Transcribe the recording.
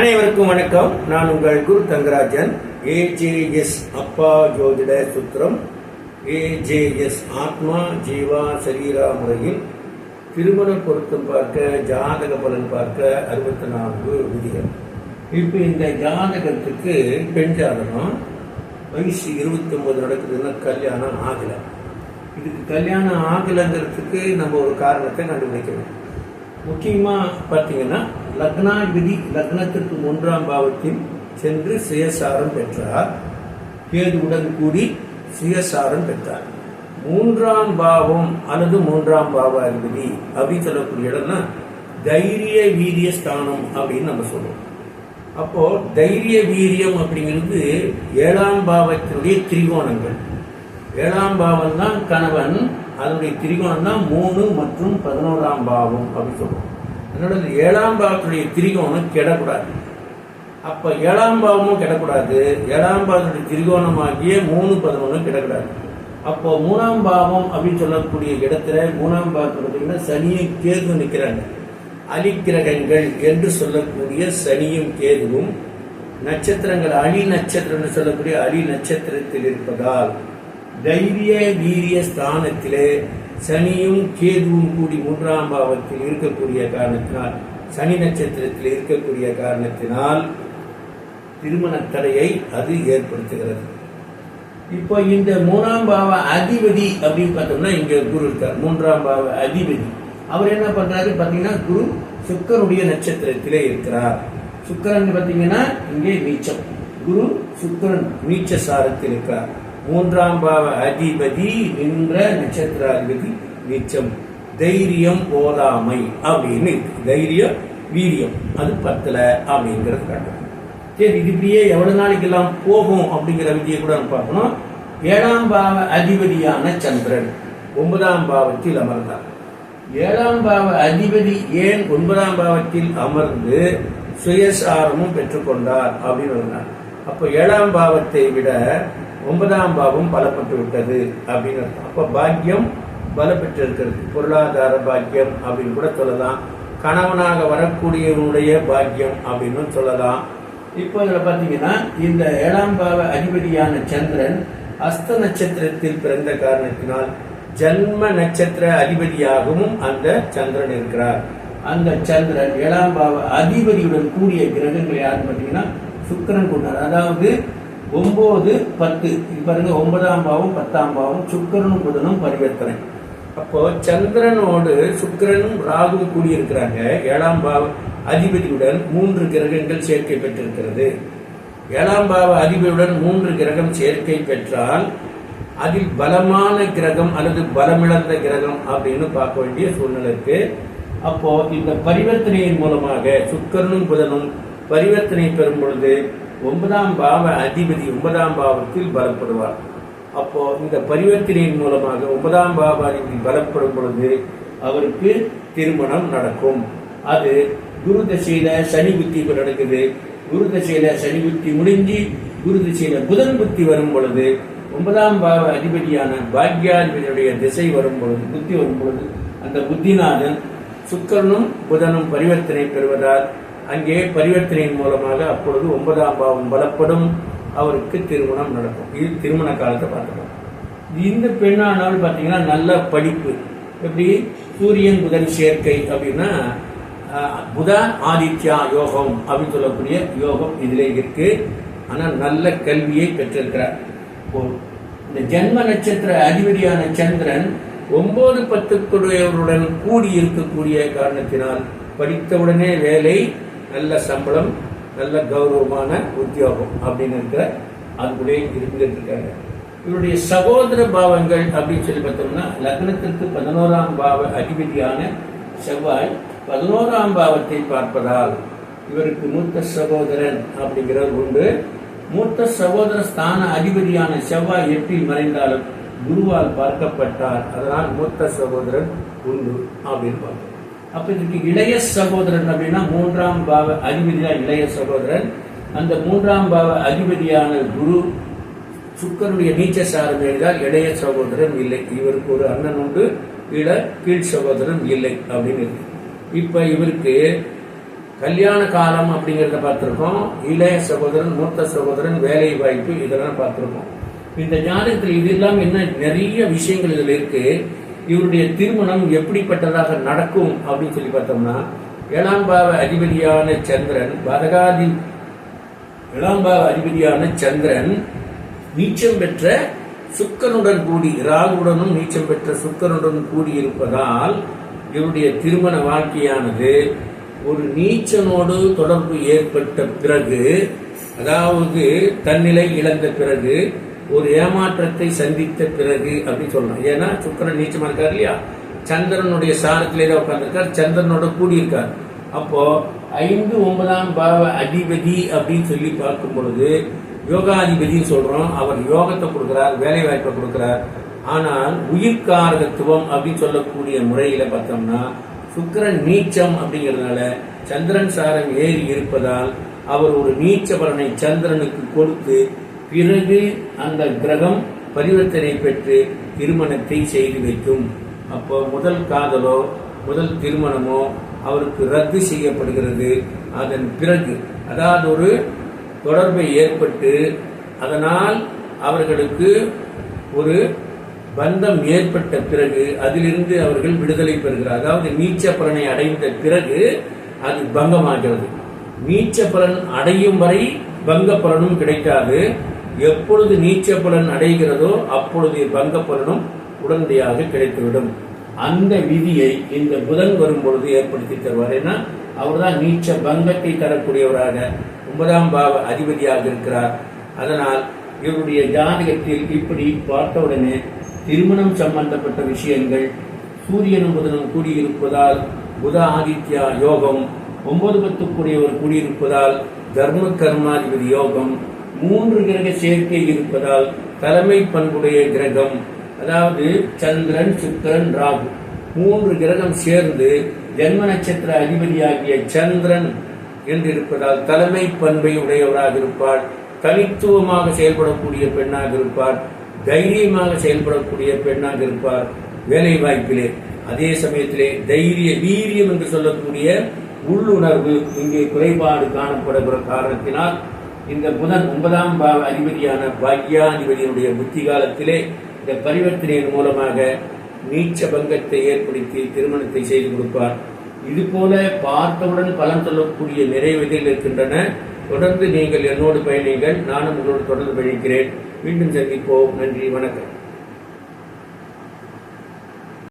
அனைவருக்கும் வணக்கம். நான் உங்கள் குரு தங்கராஜன். ஏஜேஎஸ் அப்பா ஜோதிட சுத்திரம். ஏஜேஎஸ் ஆத்மா ஜீவா சரீரா முறையில் திருமண பொருத்தம் பார்க்க ஜாதக பலன் பார்க்க அறுபத்தி நான்கு விதிகள். இப்போ இந்த ஜாதகத்துக்கு பெண் ஜாதகம் வயசு இருபத்தி ஒன்பது நடக்குதுன்னா கல்யாணம் ஆகலை. இதுக்கு கல்யாணம் ஆகலைங்கிறதுக்கு நம்ம ஒரு காரணத்தை கண்டுபிடிக்கணும் முக்கியமாக பார்த்தீங்கன்னா லக்னாதிபதி லக்னத்திற்கு மூன்றாம் பாவத்தில் சென்று சுயசாரம் பெற்றார். கேதுவுடன் கூடி சுயசாரம் பெற்றார். மூன்றாம் பாவம் அல்லது மூன்றாம் பாவ அதிபதி அப்படின்னு சொல்லக்கூடிய இடம்னா தைரிய வீரிய ஸ்தானம் அப்படின்னு நம்ம சொல்லுவோம் அப்போ தைரிய வீரியம் அப்படிங்கிறது ஏழாம் பாவத்தினுடைய திரிகோணங்கள். ஏழாம் பாவம் தான் கணவன் அதனுடைய திரிகோணம் தான் மூணு மற்றும் பதினோராம் பாவம் அப்படின்னு சொல்லுவோம் அதனால இந்த ஏழாம் பாவத்துடைய திரிகோணம் கெடக்கூடாது. அப்ப ஏழாம் பாவமும் கெடக்கூடாது. ஏழாம் பாவத்துடைய திரிகோணமாகிய மூணு பதினொன்று கிடக்கூடாது. அப்போ மூணாம் பாவம் அப்படின்னு சொல்லக்கூடிய இடத்துல மூணாம் பாவத்தில் பார்த்தீங்கன்னா சனியும் கேது நிற்கிறாங்க அலிக்கிரகங்கள் என்று சொல்லக்கூடிய சனியும் கேதுவும் நட்சத்திரங்கள் அலி நட்சத்திரம்னு சொல்லக்கூடிய அலி நட்சத்திரத்தில் இருப்பதால் தைரிய வீரிய ஸ்தானத்திலே சனியும் கேதுவும் கூடி மூன்றாம் பாவத்தில் இருக்கக்கூடிய காரணத்தினால் சனி நட்சத்திரத்தில் இருக்கக்கூடிய காரணத்தினால் திருமண தடையை அது ஏற்படுத்துகிறது. இப்போ இந்த மூணாம் பாவ அதிபதி அப்படின்னு பார்த்தோம்னா இங்க குரு இருக்கார். மூன்றாம் பாவ அதிபதி. அவர் என்ன பண்றாரு? பார்த்தீங்கன்னா குரு சுக்கருடைய நட்சத்திரத்திலே இருக்கிறார். சுக்கரன் பார்த்தீங்கன்னா இங்கே நீச்சம். குரு சுக்கரன் நீச்ச சாரத்தில் இருக்கிறார். மூன்றாம் பாவ அதிபதி நின்ற நட்சத்திராதிபதி நிச்சம் தைரியம் போதாமை அப்படின்னு தைரியம் வீரியம். அது பத்தல அப்படிங்கிறது காட்டுறது சரி இது இப்படியே எவ்வளவு நாளைக்கு எல்லாம் போகும் அப்படிங்கிற விதியை கூட பார்க்கணும். ஏழாம் பாவ அதிபதியான சந்திரன் ஒன்பதாம் பாவத்தில் அமர்ந்தார். ஏழாம் பாவ அதிபதி ஏன் ஒன்பதாம் பாவத்தில் அமர்ந்து சுயசாரமும் பெற்றுக்கொண்டார் அப்படின்னு சொன்னார் அப்போ ஏழாம் பாவத்தை விட ஒன்பதாம் பாவம் பலப்பட்டு விட்டது அப்படின்னு அர்த்தம். அப்போ பாக்கியம் பலப்பெற்று இருக்கிறது பொருளாதார பாக்கியம் அப்படின்னு கூட சொல்லலாம். கணவனாக வரக்கூடியவனுடைய பாக்கியம் அப்படின்னு சொல்லலாம். இப்போ இதில் பார்த்தீங்கன்னா இந்த ஏழாம் பாவ அதிபதியான சந்திரன் அஸ்த நட்சத்திரத்தில் பிறந்த காரணத்தினால் ஜன்ம நட்சத்திர அதிபதியாகவும் அந்த சந்திரன் இருக்கிறார். அந்த சந்திரன் ஏழாம் பாவ அதிபதியுடன் கூடிய கிரகங்கள் யாருன்னு பார்த்தீங்கன்னா சுக்கரன் கொண்டார் அதாவது ஒன்பது பத்து. இது பாருங்க ஒன்பதாம் பாவம் பத்தாம் பாவம் சுக்கரனும் புதனும் பரிவர்த்தனை. அப்போ சந்திரனோடு சுக்கரனும் ராகுவும் கூடியிருக்கிறாங்க. ஏழாம் பாவ அதிபதியுடன் மூன்று கிரகங்கள் சேர்க்கை பெற்றிருக்கிறது. ஏழாம் பாவ அதிபதியுடன் மூன்று கிரகம் சேர்க்கை பெற்றால் அதில் பலமான கிரகம் அல்லது பலமிழந்த கிரகம் அப்படின்னு பார்க்க வேண்டிய சூழ்நிலை இருக்கு. அப்போ இந்த பரிவர்த்தனையின் மூலமாக சுக்கரனும் புதனும் பரிவர்த்தனை பெறும் பொழுது ஒன்பதாம் பாவ அதிபதி ஒன்பதாம் பாவத்தில் பலப்படுவார். அப்போ இந்த பரிவர்த்தனையின் மூலமாக ஒன்பதாம் பாவ அதிபதி பலப்படும் பொழுது அவருக்கு திருமணம் நடக்கும். அது குரு தசையில சனி புத்தி நடக்குது. குரு தசையில சனி புத்தி முடிஞ்சு குரு தசையில புதன் புத்தி வரும் பொழுது ஒன்பதாம் பாவ அதிபதியான பாக்யாதிபதியுடைய திசை வரும் பொழுது புத்தி வரும் பொழுது அந்த புத்திநாதன் சுக்கரனும் புதனும் பரிவர்த்தனை பெறுவதால் அங்கே பரிவர்த்தனையின் மூலமாக அப்பொழுது ஒன்பதாம் பாவம் பலப்படும் அவருக்கு திருமணம் நடக்கும். இது திருமண காலத்தை பார்த்துக்கணும் இந்த பெண்ணானால் பார்த்தீங்கன்னா நல்ல படிப்பு. எப்படி? சூரியன் புதன் சேர்க்கை அப்படின்னா புத ஆதித்யா யோகம் அப்படின்னு சொல்லக்கூடிய யோகம் இதிலே இருக்கு. ஆனால் நல்ல கல்வியை பெற்றிருக்கிறார். இந்த ஜென்ம நட்சத்திர அதிபதியான சந்திரன் ஒன்பது பத்துக்குடையவருடன் கூடி இருக்கக்கூடிய காரணத்தினால் படித்தவுடனே வேலை நல்ல சம்பளம் நல்ல கௌரவமான உத்தியோகம் அப்படின்னு இருக்கிற அதுக்குள்ளே இருந்துட்டு இருக்காங்க. இவருடைய சகோதர பாவங்கள் அப்படின்னு சொல்லி பார்த்தோம்னா லக்னத்திற்கு பதினோராம் பாவ அதிபதியான செவ்வாய் பதினோராம் பாவத்தை பார்ப்பதால் இவருக்கு மூத்த சகோதரன் அப்படிங்கிறவர் உண்டு. மூத்த சகோதர ஸ்தான அதிபதியான செவ்வாய் எட்டில் மறைந்தாலும் குருவால் பார்க்கப்பட்டார். அதனால் மூத்த சகோதரன் உண்டு அப்படின்னு பார்க்கணும் அப்ப இதுக்கு இளைய சகோதரன் அப்படின்னா மூன்றாம் பாவ அதிபதியா இளைய சகோதரன். அந்த மூன்றாம் பாவ அதிபதியான குரு சுக்கருடைய நீச்ச சாரம் எழுதால் இளைய சகோதரன் இல்லை. இவருக்கு ஒரு அண்ணன் உண்டு இட கீழ் சகோதரன் இல்லை அப்படின்னு இருக்கு. இப்ப இவருக்கு கல்யாண காலம் அப்படிங்கிறத பார்த்திருக்கோம். இளைய சகோதரன் மூத்த சகோதரன் வேலை வாய்ப்பு இதெல்லாம் பார்த்திருக்கோம். இந்த ஜாதகத்தில் இது எல்லாம் என்ன நிறைய விஷயங்கள் இதில் இருக்குது இவருடைய திருமணம் எப்படிப்பட்டதாக நடக்கும் அப்படின்னு சொல்லி பார்த்தோம்னா ஏழாம் பாவ அதிபதியான சந்திரன் பதகாதி ஏழாம் பாவ அதிபதியான சந்திரன் நீச்சம் பெற்ற சுக்கனுடன் கூடி ராகுடனும் நீச்சம் பெற்ற சுக்கனுடன் கூடி இருப்பதால் இவருடைய திருமண வாழ்க்கையானது ஒரு நீச்சனோடு தொடர்பு ஏற்பட்ட பிறகு அதாவது தன்னிலை இழந்த பிறகு ஒரு ஏமாற்றத்தை சந்தித்த பிறகு அப்படின்னு சொல்லலாம். ஏன்னா சுக்கரன் நீச்சமாக இருக்கார் இல்லையா? சந்திரனுடைய சாரத்திலே தான் உட்காந்துருக்கார் சந்திரனோட கூடியிருக்கார். அப்போ ஐந்து ஒன்பதாம் பாவ அதிபதி அப்படின்னு சொல்லி பார்க்கும் பொழுது யோகாதிபதினு சொல்றோம். அவர் யோகத்தை கொடுக்கிறார் வேலை வாய்ப்பை கொடுக்கிறார். ஆனால் உயிர்காரகத்துவம் அப்படின்னு சொல்லக்கூடிய முறையில பார்த்தோம்னா சுக்கிரன் நீச்சம் அப்படிங்கிறதுனால சந்திரன் சாரம் ஏறி இருப்பதால் அவர் ஒரு நீச்ச பலனை சந்திரனுக்கு கொடுத்து பிறகு அந்த கிரகம் பரிவர்த்தனை பெற்று திருமணத்தை செய்து வைக்கும். அப்போ முதல் காதலோ முதல் திருமணமோ அவருக்கு ரத்து செய்யப்படுகிறது. அதன் பிறகு அதாவது ஒரு தொடர்பை ஏற்பட்டு அதனால் அவர்களுக்கு ஒரு பந்தம் ஏற்பட்ட பிறகு அதிலிருந்து அவர்கள் விடுதலை பெறுகிறார். அதாவது நீச்ச பலனை அடைந்த பிறகு அது பங்கமாகிறது. நீச்ச பலன் அடையும் வரை பங்க பலனும் கிடைக்காது. எப்பொழுது நீச்ச பலன் அடைகிறதோ அப்பொழுது பங்க பலனும் உடனடியாக கிடைத்துவிடும். அந்த விதியை இந்த புதன் வரும் பொழுது ஏற்படுத்தி தருவார். ஏன்னா அவர்தான் நீச்ச பங்கத்தை தரக்கூடியவராக ஒன்பதாம் பாவ அதிபதியாக இருக்கிறார். அதனால் இவருடைய ஜாதகத்தில் இப்படி பார்த்தவுடனே திருமணம் சம்பந்தப்பட்ட விஷயங்கள் சூரியனும் புதனும் கூடியிருப்பதால் புத ஆதித்யா யோகம் ஒன்பது பத்துக்குரியவர் கூடியிருப்பதால் தர்ம கர்மாதிபதி யோகம் மூன்று கிரக சேர்க்கை இருப்பதால் தலைமை பண்புடைய கிரகம் அதாவது சந்திரன் சுக்கரன் ராகு. மூன்று கிரகம் சேர்ந்து ஜென்ம நட்சத்திர அதிபதியாகிய சந்திரன் என்று இருப்பதால் தலைமை பண்பை உடையவராக இருப்பார். தனித்துவமாக செயல்படக்கூடிய பெண்ணாக இருப்பார். தைரியமாக செயல்படக்கூடிய பெண்ணாக இருப்பார். வேலை வாய்ப்பிலே அதே சமயத்திலே தைரிய வீரியம் என்று சொல்லக்கூடிய உள்ளுணர்வு இங்கே குறைபாடு காணப்படுகிற காரணத்தினால் இந்த புதன் ஒன்பதாம் பாவ அதிபதியான பாக்யாதிபதியினுடைய புத்தி காலத்திலே இந்த பரிவர்த்தனையின் மூலமாக நீச்ச பங்கத்தை ஏற்படுத்தி திருமணத்தை செய்து கொடுப்பார். இது போல பார்த்தவுடன் பலன் சொல்லக்கூடிய நிறைவேதில் இருக்கின்றன. தொடர்ந்து நீங்கள் என்னோடு பயணிகள் நானும் உங்களோடு தொடர்ந்து பயணிக்கிறேன் மீண்டும் சந்திப்போம். நன்றி. வணக்கம்.